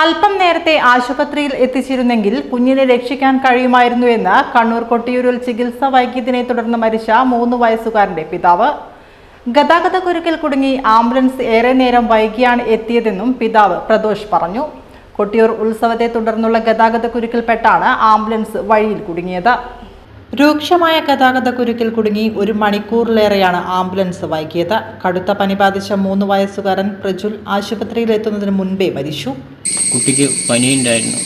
അല്പം നേരത്തെ ആശുപത്രിയിൽ എത്തിച്ചിരുന്നെങ്കിൽ കുഞ്ഞിനെ രക്ഷിക്കാൻ കഴിയുമായിരുന്നു കഴിയുമായിരുന്നുവെന്ന് കണ്ണൂർ കൊട്ടിയൂരിൽ ചികിത്സ വൈകിയതിനെ തുടർന്ന് മരിച്ച മൂന്ന് വയസ്സുകാരന്റെ പിതാവ്. ഗതാഗത കുരുക്കിൽ കുടുങ്ങി ആംബുലൻസ് ഏറെ നേരം വൈകിയാണ് എത്തിയതെന്നും പിതാവ് പ്രദോഷ് പറഞ്ഞു. കൊട്ടിയൂർ ഉത്സവത്തെ തുടർന്നുള്ള ഗതാഗത കുരുക്കിൽപ്പെട്ടാണ് ആംബുലൻസ് വഴിയിൽ കുടുങ്ങിയത്. രൂക്ഷമായ ഗതാഗത കുരുക്കിൽ കുടുങ്ങി ഒരു മണിക്കൂറിലേറെയാണ് ആംബുലൻസ് വൈകിയത്. കടുത്ത പനി ബാധിച്ച മൂന്ന് വയസ്സുകാരൻ പ്രജുൽ ആശുപത്രിയിൽ എത്തുന്നതിന് മുൻപേ മരിച്ചു. കുട്ടിക്ക് പനി ഉണ്ടായിരുന്നു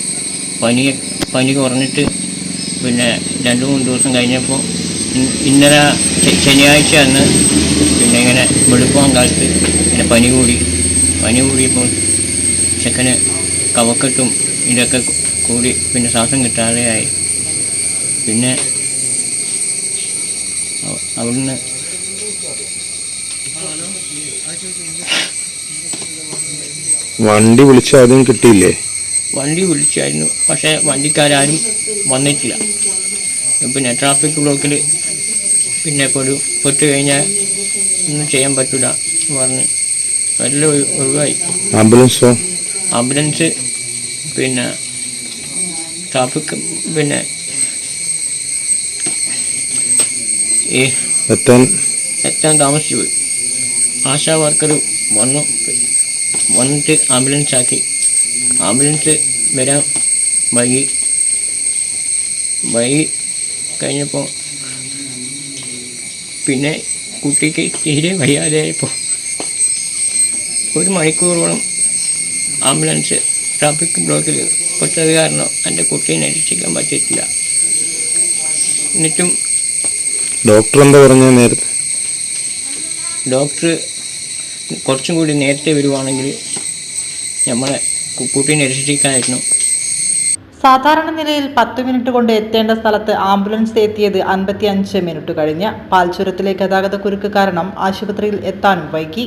പനി പനി കുറഞ്ഞിട്ട് പിന്നെ രണ്ട് മൂന്ന് ദിവസം കഴിഞ്ഞപ്പോൾ ഇന്നലെ ശനിയാഴ്ച അന്ന് പിന്നെ ഇങ്ങനെ വെളുപ്പം കാലത്ത് പിന്നെ പനി കൂടി. പനി കൂടിയപ്പോൾ ചെക്കന് കവക്കെട്ടും ഇതൊക്കെ കൂടി പിന്നെ ശ്വാസം കിട്ടാതെയായി. പിന്നെ അവിടുന്ന് വണ്ടി വിളിച്ചാലും ആദ്യം കിട്ടിയില്ലേ? വണ്ടി വിളിച്ചായിരുന്നു പക്ഷേ വണ്ടിക്കാരും വന്നിട്ടില്ല. പിന്നെ ട്രാഫിക് ബ്ലോക്കിൽ പിന്നെ ഇപ്പോൾ ഒരു പൊട്ടു കഴിഞ്ഞാൽ ഒന്നും ചെയ്യാൻ പറ്റില്ല എന്ന് പറഞ്ഞ് നല്ല ഒഴി- ഒഴിവായി. ആംബുലൻസോ? ആംബുലൻസ് പിന്നെ ട്രാഫിക് പിന്നെ എത്താൻ എത്താൻ താമസിച്ചു പോയി. ആശാ വർക്കർ വന്നു. വന്നിട്ട് ആംബുലൻസ് ആക്കി. ആംബുലൻസ് വരാൻ വൈകി. വൈകി കഴിഞ്ഞപ്പോൾ പിന്നെ കുട്ടിക്ക് തീരെ വയ്യാതെയായപ്പോൾ ഒരു മണിക്കൂറോളം ആംബുലൻസ് ട്രാഫിക് ബ്ലോക്കിൽ പെട്ടത് കാരണം എന്റെ കുട്ടീനെ രക്ഷിക്കാൻ പറ്റിയിട്ടില്ല. എന്നിട്ടും ഡോക്ടർ എന്താ പറഞ്ഞ നേരത്തെ? ഡോക്ടർ കുറച്ചും കൂടി നേരത്തെ വരുവാണെങ്കിൽ നമ്മളെ കുട്ടീനെ രക്ഷിക്കാനായിരുന്നു. സാധാരണ നിലയിൽ പത്ത് മിനിറ്റ് കൊണ്ട് എത്തേണ്ട സ്ഥലത്ത് ആംബുലൻസ് എത്തിയത് അൻപത്തി അഞ്ച് മിനിറ്റ് കഴിഞ്ഞ്. പാൽച്ചുരത്തിലെ ഗതാഗത കുരുക്ക് കാരണം ആശുപത്രിയിൽ എത്താനും വൈകി.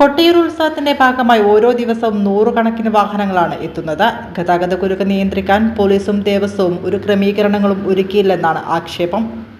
കൊട്ടിയൂർ ഉത്സവത്തിന്റെ ഭാഗമായി ഓരോ ദിവസവും നൂറുകണക്കിന് വാഹനങ്ങളാണ് എത്തുന്നത്. ഗതാഗത കുരുക്ക് നിയന്ത്രിക്കാൻ പോലീസും ദേവസ്വവും ഒരു ക്രമീകരണങ്ങളും ഒരുക്കിയില്ലെന്നാണ് ആക്ഷേപം.